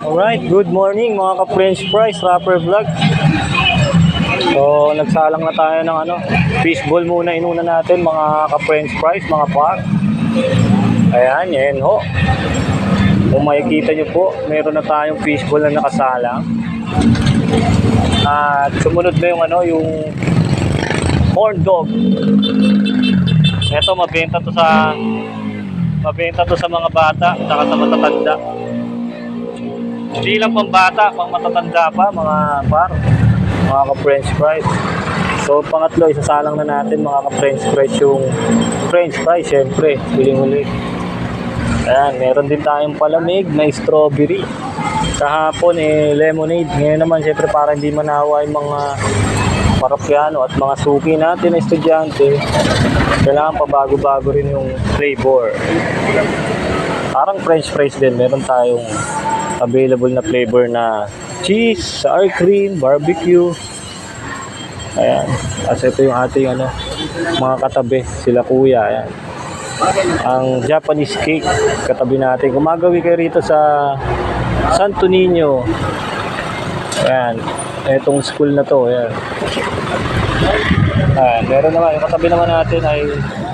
Alright, good morning mga ka-French fries, rapper vlog. So, nagsalang na tayo ng ano, fishball muna inuna natin mga ka-French fries, mga pak. Ayan, yan ho. Kung makikita nyo po, meron na tayong fishball na nakasalang. At sumunod na yung ano, yung corn dog. Ito, mabenta to sa mabenta to sa mga bata, saka sa matatanda. Hindi lang pang bata, pang matatanda pa, mga par, mga ka-french fries. So, pangatlo, isasalang na natin mga ka-french fries yung french fries, syempre, huling-huli. Ayan, meron din tayong palamig na strawberry. Kahapon, eh, lemonade. Ngayon naman, syempre, para hindi manawa yung mga parokyano at mga suki natin na estudyante, kailangan pa bago-bago rin yung flavor. Parang french fries din, meron tayong available na flavor na cheese, sour cream, barbecue. Ayan. Kasi ito yung ating ano, mga katabi, sila kuya. Ayan. Ang Japanese cake, katabi natin. Gumagawi kayo rito sa Santo Niño. Ayan. Etong school na to. Ayan. Ayan. Meron naman, yung katabi naman natin ay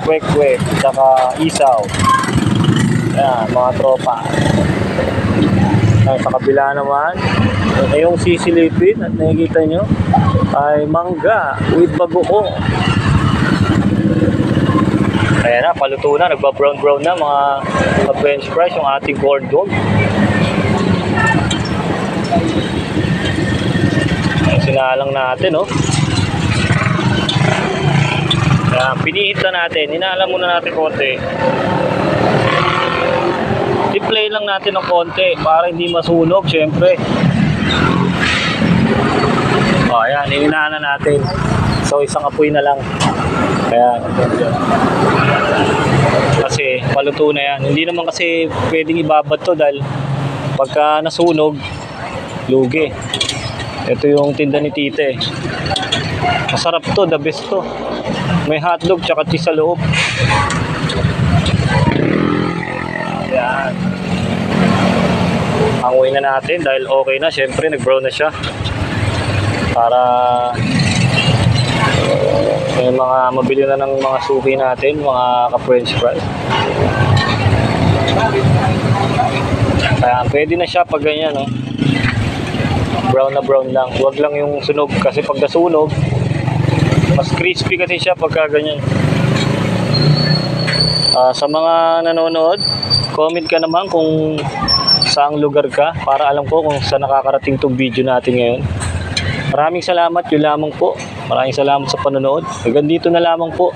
kwek-kwek, saka isaw. Ayan, mga tropa. Ay, sa kabila naman, ay yung sisilipin at nakikita nyo ay mangga with bagoong. Ayan na, paluto na, nagba-brown brown na mga, french fries yung ating corn dog. Sinalang natin, oh. Ayan, pinihit na natin, inaalam muna natin konti. I-play lang natin ng konti para hindi masunog, syempre. O, ayan, ininaan na natin. So, isang apoy na lang. Ayan. Kasi, paluto na yan. Hindi naman kasi pwedeng ibabad to dahil pagka nasunog, lugi. Ito yung tinda ni tite. Masarap to, the best to. May hotdog tsaka cheese sa loob. Yan. Hanguin na natin dahil okay na. Siyempre, nag-brown na siya. Para may mga mabili na ng mga suki natin, mga ka-french fries. Kaya pwede na siya pag ganyan, no? Brown na brown lang. Huwag lang yung sunog kasi pag nasunog, mas crispy kasi siya pagka ganyan. Ah, sa mga nanonood, comment ka naman kung saang lugar ka para alam ko kung saan nakakarating tong video natin ngayon. Maraming salamat, yun lamang po. Maraming salamat sa panonood. Hanggang dito na lamang po.